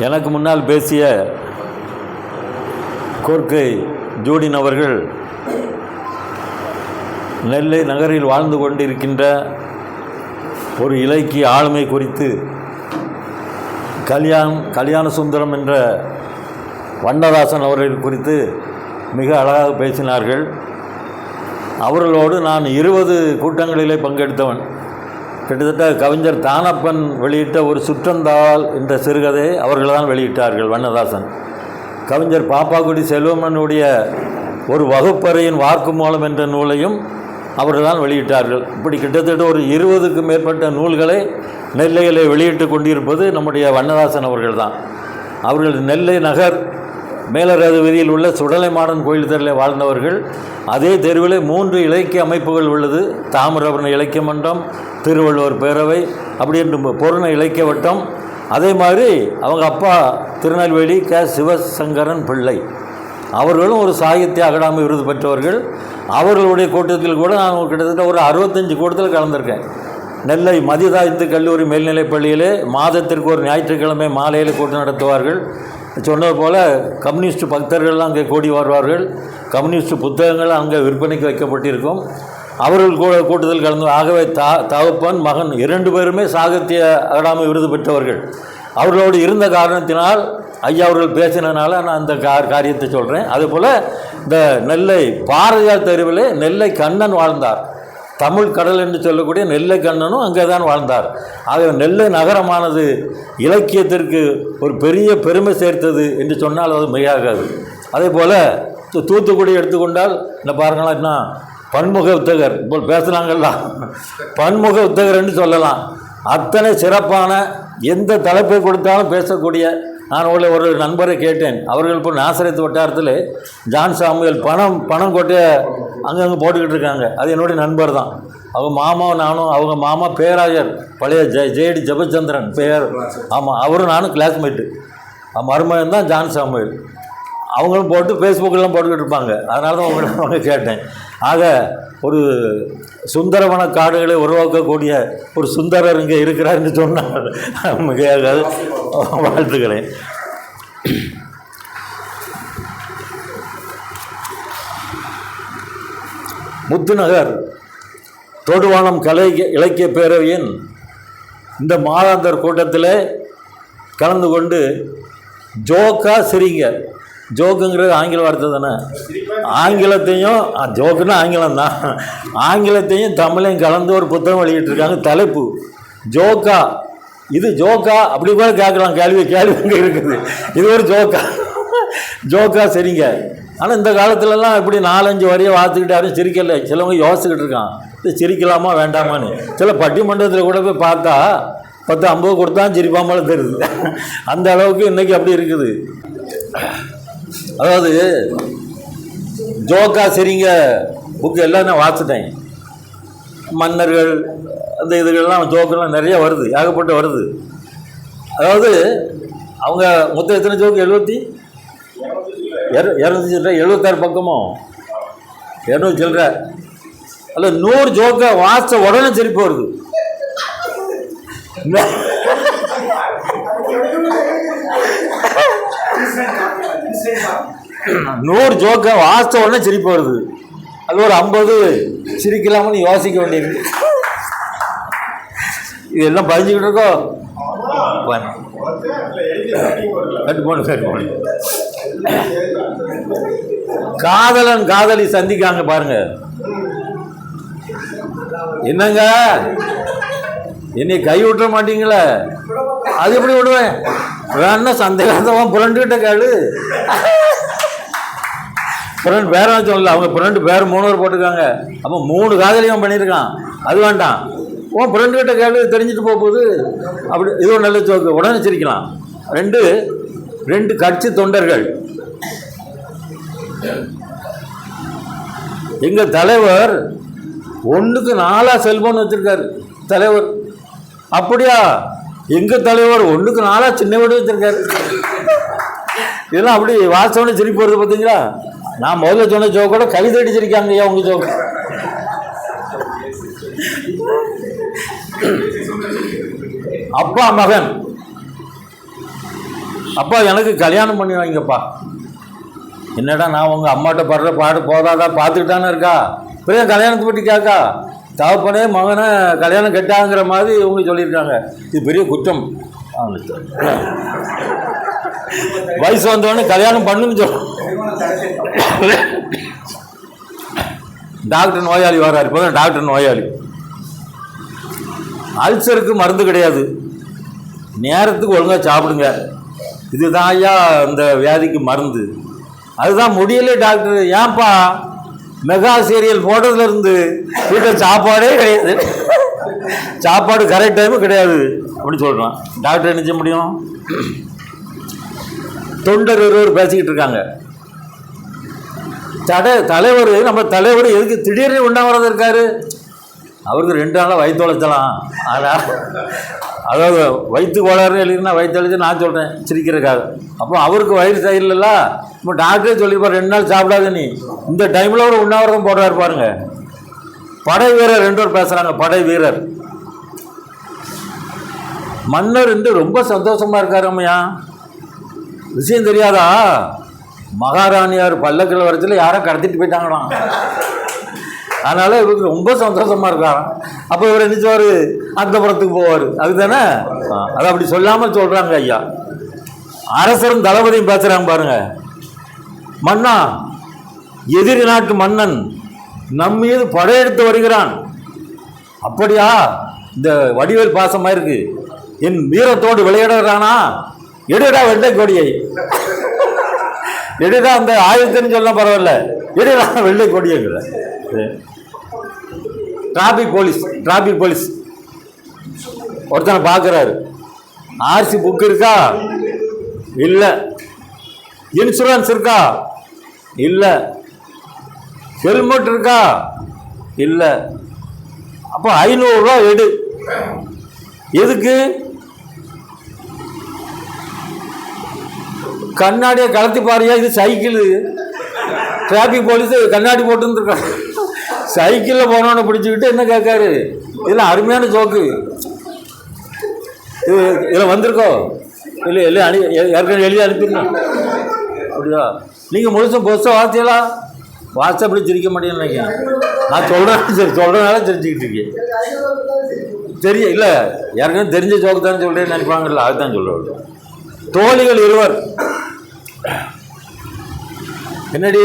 எனக்கு முன்னால் பேசிய கோர்க்கை ஜோடின் அவர்கள் நெல்லை நகரில் வாழ்ந்து கொண்டிருக்கின்ற ஒரு இலக்கிய ஆளுமை குறித்து கல்யாண் கல்யாண சுந்தரம் என்ற வண்ணதாசன் அவர்கள் குறித்து மிக அழகாக பேசினார்கள். அவர்களோடு நான் இருபது கூட்டங்களிலே பங்கெடுத்தவன். கிட்டத்தட்ட கவிஞர் தானப்பன் வெளியிட்ட ஒரு சுற்றந்தாள் என்ற சிறுகதையை அவர்கள் தான் வெளியிட்டார்கள் வண்ணதாசன். கவிஞர் பாப்பாக்குடி செல்வமனுடைய ஒரு வகுப்பறையின் வாக்குமூலம் என்ற நூலையும் அவர்கள் தான் வெளியிட்டார்கள். இப்படி கிட்டத்தட்ட ஒரு இருபதுக்கு மேற்பட்ட நூல்களை நெல்லையிலே வெளியிட்டு கொண்டிருப்பது நம்முடைய வண்ணதாசன் அவர்கள் தான் அவர்கள் நெல்லை நகர் மேலரது வீதியில் உள்ள சுடலைமாடன் கோயில் தெருவில் வாழ்ந்தவர்கள் அதே தெருவில் மூன்று இலக்கிய அமைப்புகள் உள்ளது. தாமிரபரண இலக்கிய மன்றம் திருவள்ளுவர் பேரவை அப்படி என்று பொருண இலக்கிய வட்டம். அதே மாதிரி அவங்க அப்பா திருநெல்வேலி க. சிவசங்கரன் பிள்ளை. அவர்களும் ஒரு சாகித்ய அகாடமி விருது பெற்றவர்கள். அவர்களுடைய கூட்டத்தில் கூட நான் கிட்டத்தட்ட ஒரு அறுபத்தஞ்சு கூட்டத்தில் கலந்திருக்கேன். நெல்லை மதிதா கல்லூரி மேல்நிலைப் பள்ளியிலே மாதத்திற்கு ஒரு ஞாயிற்றுக்கிழமை மாலையில் கூட்டம் நடத்துவார்கள். சொன்னது போல் கம்யூனிஸ்ட் பக்தர்கள்லாம் அங்கே கூடி வருவார்கள் கம்யூனிஸ்ட் புத்தகங்கள் அங்கே விற்பனைக்கு வைக்கப்பட்டிருக்கும். அவர்கள் கூட கூட்டத்தில் கலந்து ஆகவே தா தகப்பன் மகன் இரண்டு பேருமே சாகித்ய அகாடமி விருது பெற்றவர்கள். அவர்களோடு இருந்த காரணத்தினால் ஐயா அவர்கள் பேசினதுனால நான் அந்த கா காரியத்தை சொல்கிறேன் அதுபோல் இந்த நெல்லை பாரதியார் தெருவில் நெல்லை கண்ணன் வாழ்ந்தார். தமிழ் கடல் என்று சொல்லக்கூடிய நெல்லை கண்ணனும் அங்கே தான் வாழ்ந்தார். ஆக நெல்லை நகரமானது இலக்கியத்திற்கு ஒரு பெரிய பெருமை சேர்த்தது என்று சொன்னால் அது மெய்யாகாது. அதே போல் தூ- தூத்துக்குடி எடுத்துக்கொண்டால் இந்த பாருங்களா என்ன பன்முக உத்தகர் இப்போ பேசுனாங்கல்ல பன்முக உத்தகர் என்று சொல்லலாம். அத்தனை சிறப்பான எந்த தலைப்பை கொடுத்தாலும் பேசக்கூடிய நான் உள்ள ஒரு நண்பரை கேட்டேன். அவர்கள் இப்போ நாசரத்து வட்டாரத்தில் ஜான் சாமுவேல் பணம் பணம் கொட்ட அங்கங்கே போட்டுக்கிட்டு இருக்காங்க. அது என்னுடைய நண்பர் தான். அவங்க மாமாவும் நானும் அவங்க மாமா பேராயர் பழைய ஜெ ஜெயடி ஜெபச்சந்திரன் பேர். ஆமாம் அவரும் நானும் கிளாஸ்மேட்டு மருமகன் தான் ஜான் சாமுவேல். அவங்களும் போட்டு ஃபேஸ்புக்கெல்லாம் போட்டுக்கிட்டு இருப்பாங்க. அதனால தான் உங்களை அவங்க கேட்டேன். ஆக ஒரு சுந்தரவன காடுகளை உருவாக்கக்கூடிய ஒரு சுந்தரர் இங்கே இருக்கிறாருன்னு சொன்னார். மிகையாகாது வாழ்த்துக்களே. முத்துநகர் தொடுவானம் கலை இலக்கிய பேரவையின் இந்த மாதாந்தர் கூட்டத்தில் கலந்து கொண்டு ஜோக்கா சிரிங்க ஜோக்குங்கிறது ஆங்கில வார்த்தை தானே? ஆங்கிலத்தையும் ஜோக்குன்னா ஆங்கிலம் தான். ஆங்கிலத்தையும் தமிழையும் கலந்து ஒரு புத்தகம் வெளியிட்டிருக்காங்க. தலைப்பு ஜோக்கா. இது ஜோக்கா? அப்படி கூட கேட்கலாம். கேள்வி கேள்வி இங்கே இருக்குது. இது ஒரு ஜோக்கா. ஜோக்கா சரிங்க. ஆனால் இந்த காலத்துலலாம் இப்படி நாலஞ்சு வரியை வாத்துக்கிட்டு யாரும் சிரிக்கல. சிலவங்க யோசிச்சுக்கிட்டு இருக்கான். இது சிரிக்கலாமா வேண்டாமான்னு. சில பட்டிமன்றத்தில் கூட போய் பார்த்தா பத்து ஐம்பது கொடுத்தா சிரிப்பாமல் தெரியுது. அந்த அளவுக்கு இன்றைக்கி அப்படி இருக்குது. அதாவது ஜோக்கா சரிங்க. புக்கு எல்லாம் நான் வாசிட்டேன் மன்னர்கள் அந்த இதுகள்லாம் ஜோக்கெல்லாம் நிறைய வருது ஏகப்பட்ட வருது. அதாவது அவங்க மொத்தம் எத்தனை ஜோக்கு? எழுபத்தி இரநூத்தி சில்லற எழுபத்தாறு பக்கமும் இரநூத்தி சில்லற. அல்ல நூறு ஜோக்கை வாச உடனே சிரிப்பு வருது. நூறு ஜோக்கை வாச உடனே சிரிப்பு வருது. அது ஒரு ஐம்பது சிரிக்கலாம்னு யோசிக்க வேண்டியது. இதெல்லாம் பதிஞ்சுக்கிட்டு இருக்கோம். கட்டு போடு கட்டு போடு. காதலன் காதலி சந்திக்காங்க பாருங்க. என்னங்க? என்னை கை விட்டுற மாட்டீங்களே? அது எப்படி விடுவேன்? வேணா சந்தேகத்தவன் புரண்டுகிட்ட கேளு. புரண்டு பேர சொல்லல. அவங்க புரண்டு பேர் மூணு பேர் போட்டிருக்காங்க. அப்போ மூணு காதலியும் பண்ணியிருக்கான். அது வேண்டாம். ஓ ஃப்ரெண்டு கிட்ட கேளு தெரிஞ்சுட்டு போக போகுது அப்படி இது ஒரு நல்ல சோக்கு உடனே சிரிக்கலாம். ரெண்டு ரெண்டு கட்சி தொண்டர்கள். எங்கள் தலைவர் ஒன்றுக்கு நாலாக செல்போன் வச்சுருக்காரு. தலைவர். அப்படியா? எங்கள் தலைவர் ஒன்றுக்கு நாலாக சின்ன வீடு வச்சிருக்காரு. இதெல்லாம் அப்படி வாசவனே சிரிப்பு வருது பார்த்தீங்களா நான் முதல்ல சொன்ன ஜோக்கோட கவிதை அடிச்சிருக்காங்க ஐயா உங்கள் ஜோக்கு அப்பா மகன். அப்பா எனக்கு கல்யாணம் பண்ணி வைங்கப்பா. என்னடா நான் உங்கள் அம்மாட்ட படுற பாடு போதாதா? பார்த்துட்டு தானே இருக்கா? பிரியா கல்யாணத்தை பற்றி கேட்கா தகப்பனே மகனை கல்யாணம் கெட்டாங்கிற மாதிரி இவங்க சொல்லியிருக்காங்க. இது பெரிய குற்றம். அவனுக்கு வயசு வந்தவொடனே கல்யாணம் பண்ணுன்னு சொல். டாக்டர் நோயாளி வராரு. இப்போ டாக்டர் நோயாளி. அல்சருக்கு மருந்து கிடையாது. நேரத்துக்கு ஒழுங்காக சாப்பிடுங்க. இதுதான் ஐயா இந்த வியாதிக்கு மருந்து. அதுதான் முடியல டாக்டர். ஏன்பா? மெகா சீரியல் போட்டதுலேருந்து வீட்டில் சாப்பாடே கிடையாது. சாப்பாடு கரெக்ட் டைமு கிடையாது. அப்படின்னு சொல்கிறான் டாக்டர் என்ன செய்ய முடியும்? தொண்டர் ஒருவர் பேசிக்கிட்டு இருக்காங்க. தடை தலைவர் நம்ம தலைவர் எதுக்கு திடீர்னு உண்ணாவிரதம் இருக்காரு? அவருக்கு ரெண்டு நாளாக வயிற்று உழைச்சலாம் ஆனால் அதாவது வயிற்று கோளாறு எழுதினா வயிற்று நான் சொல்கிறேன் சிரிக்கிறக்காக அப்போ அவருக்கு வயிறு சரியில்லைல்ல இப்போ டாக்டரே சொல்லியிருப்பார் ரெண்டு நாள் சாப்பிடாத நீ. இந்த டைமில் ஒரு உண்ணாவிரதம் போடுறாரு பாருங்க. படை வீரர் ரெண்டு பேர் பேசுகிறாங்க படை வீரர். மன்னர் என்று ரொம்ப சந்தோஷமாக இருக்கார் அம்மையா. விஷயம் தெரியாதா? மகாராணியார் பல்லக்கில் வரத்தில் யாரோ கடத்திட்டு போயிட்டாங்களாம். அதனால இவருக்கு ரொம்ப சந்தோஷமா இருக்காராம் அப்போ இவர் நினைச்சவாரு அந்த புறத்துக்கு போவார். அதுதானே அது அப்படி சொல்லாமல் சொல்றாங்க ஐயா. அரசரும் தளபதியும் பேசுறாங்க பாருங்க. மன்னா எதிரி நாட்டு மன்னன் நம் மீது படையெடுத்து வருகிறான். அப்படியா? இந்த வடிவேல் பாசமா இருக்கு. என் வீரத்தோடு விளையாடுறானா எடுடா வெள்ளை கொடியை. எடுடா அந்த ஆயுதத்தின்னு சொல்ல பரவாயில்ல. எடுடா வெள்ளை கொடியங்கிற டிராபிக் போலீஸ் டிராபிக் போலீஸ் ஒருத்தனை பார்க்குறாரு. ஆர்சி புக் இருக்கா? இல்லை. இன்சூரன்ஸ் இருக்கா? இல்லை. ஹெல்மெட் இருக்கா? இல்லை. அப்போ ஐநூறுரூவா எடு. எதுக்கு? கண்ணாடியை கலத்தி பாருயா இது சைக்கிள் டிராஃபிக் போலீஸ் கண்ணாடி போட்டுருந்துருக்காங்க. சைக்கிளில் போனோன்னு பிடிச்சிக்கிட்டு என்ன கேட்காரு? இதெல்லாம் அருமையான ஜோக்கு. இது இதில் வந்திருக்கோ? இல்லை இல்லை அனு ஏற்கனவே எழுதி அனுப்பிடணும் அப்படியா? நீங்கள் முழுசும் புதுசாக வாசியலா வாட்ஸ்அப்பில் சிரிக்க மாட்டேன்னு நினைக்கிறேன். நான் சொல்கிறேன் சரி சொல்கிறனால தெரிஞ்சுக்கிட்டு இருக்கேன். தெரிய இல்லை ஏற்கனவே தெரிஞ்ச ஜோக்கு தான் சொல்கிறேன்னு நினைப்பாங்கல்ல அதுதான் சொல்கிறேன் தோழிகள் இருவர். என்னடி?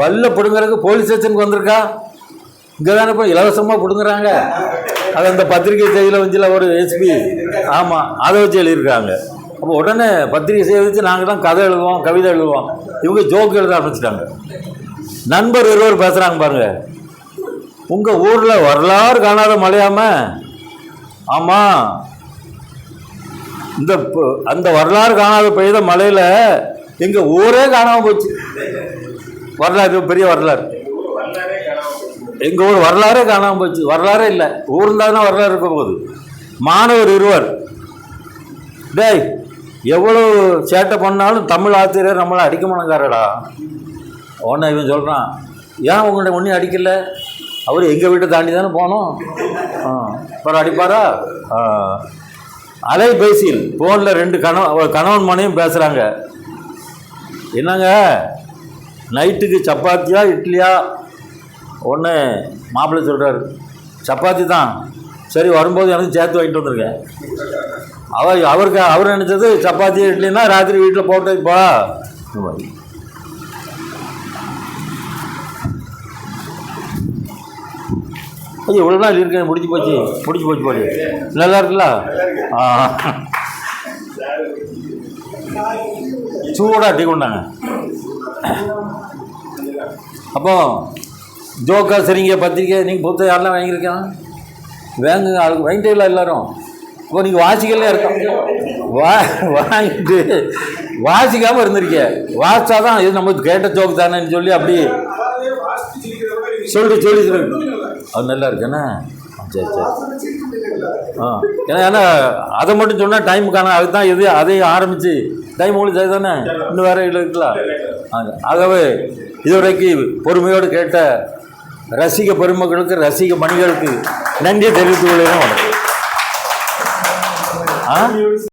பல்ல பிடுங்குறதுக்கு போலீஸ் ஸ்டேஷனுக்கு வந்திருக்கா? இங்கே தானே இப்போ இலவசமாக பிடுங்குறாங்க. அது அந்த பத்திரிகை செய்தியில் வந்துல ஒரு எஸ்பி ஆமாம் அதை வச்சு எழுதியிருக்காங்க. அப்போ உடனே பத்திரிகை செய்தி வச்சு நாங்கள் தான் கதை எழுதுவோம் கவிதை எழுதுவோம். இவங்க ஜோக் எழுத ஆரம்பிச்சிட்டாங்க. நண்பர் ஒருவர் பேசுகிறாங்க பாருங்கள் உங்கள் ஊரில் வரலாறு காணாத மழையாம? ஆமாம் இந்த அந்த வரலாறு காணாத பெய்த மழையில் எங்கள் ஊரே காணாமல் போச்சு. வரலாறு பெரிய வரலாறு. எங்கள் ஊர் வரலாறே காணாமல் போச்சு. வரலாறே இல்லை. ஊர் இருந்தால் தான் வரலாறு இருக்க போகுது. மாணவர் இருவர். டேய் எவ்வளோ சேட்டை பண்ணாலும் தமிழ் ஆசிரியர் நம்மளை அடிக்க மாட்டேங்காரடா உடனே இவன் சொல்கிறான் ஏன் உங்கள்கிட்ட ஒன்றும் அடிக்கல? அவர் எங்கள் வீட்டை தாண்டி தானே போனோம். ஆ அப்புறம் அடிப்பாரா? அலைபேசியில் ஃபோனில் ரெண்டு கணவன் கணவன் மனையும் பேசுகிறாங்க என்னங்க? நைட்டுக்கு சப்பாத்தியா இட்லியா? ஒன்று மாப்பிள்ளை சொல்கிறாரு சப்பாத்தி தான். சரி வரும்போது எனக்கு சேர்த்து வாங்கிட்டு வந்திருக்கேன் அவர் அவருக்கு அவர் நினச்சது சப்பாத்தி இட்லின்னா ராத்திரி வீட்டில் போட்டு போ ஐயோ இவ்வளோ நாள் இருக்கேன் முடிச்சு போச்சு முடிச்சு போச்சு போடு நல்லா இருக்குல்ல? ஆ. சூடாக டீ கொண்டாங்க. அப்போ ஜோக்கா சரிங்க பத்திரிக்கை நீங்கள் புத்தகம் யாரெல்லாம் வாங்கியிருக்கான் வேங்குங்க அதுக்கு வாங்கிட்டே எல்லாரும். இப்போ நீங்கள் வாசிக்கல இருக்கோம் வா வாங்கிட்டு வாசிக்காமல் இருந்திருக்க. வாசிச்சா தான் இது நம்ம கேட்ட ஜோக்கு தானேன்னு சொல்லி அப்படி சொல்லி சொல்லி சொல்லி அது நல்லா இருக்குண்ணே சரி சரி. ஆ. ஏன்னா ஏன்னா அதை மட்டும் சொன்னால் டைம் காண அதுக்கு தான் இது அதையும் ஆரம்பித்து டைம் உங்களுக்கு தானே இன்னும் வேற இருக்கலாம் ஆகவே இதுவரைக்கு பொறுமையோடு கேட்ட ரசிக பெருமக்களுக்கு ரசிக மணிகளுக்கு நன்றி தெரிவித்துக் கொள்கிறேன். ஆ?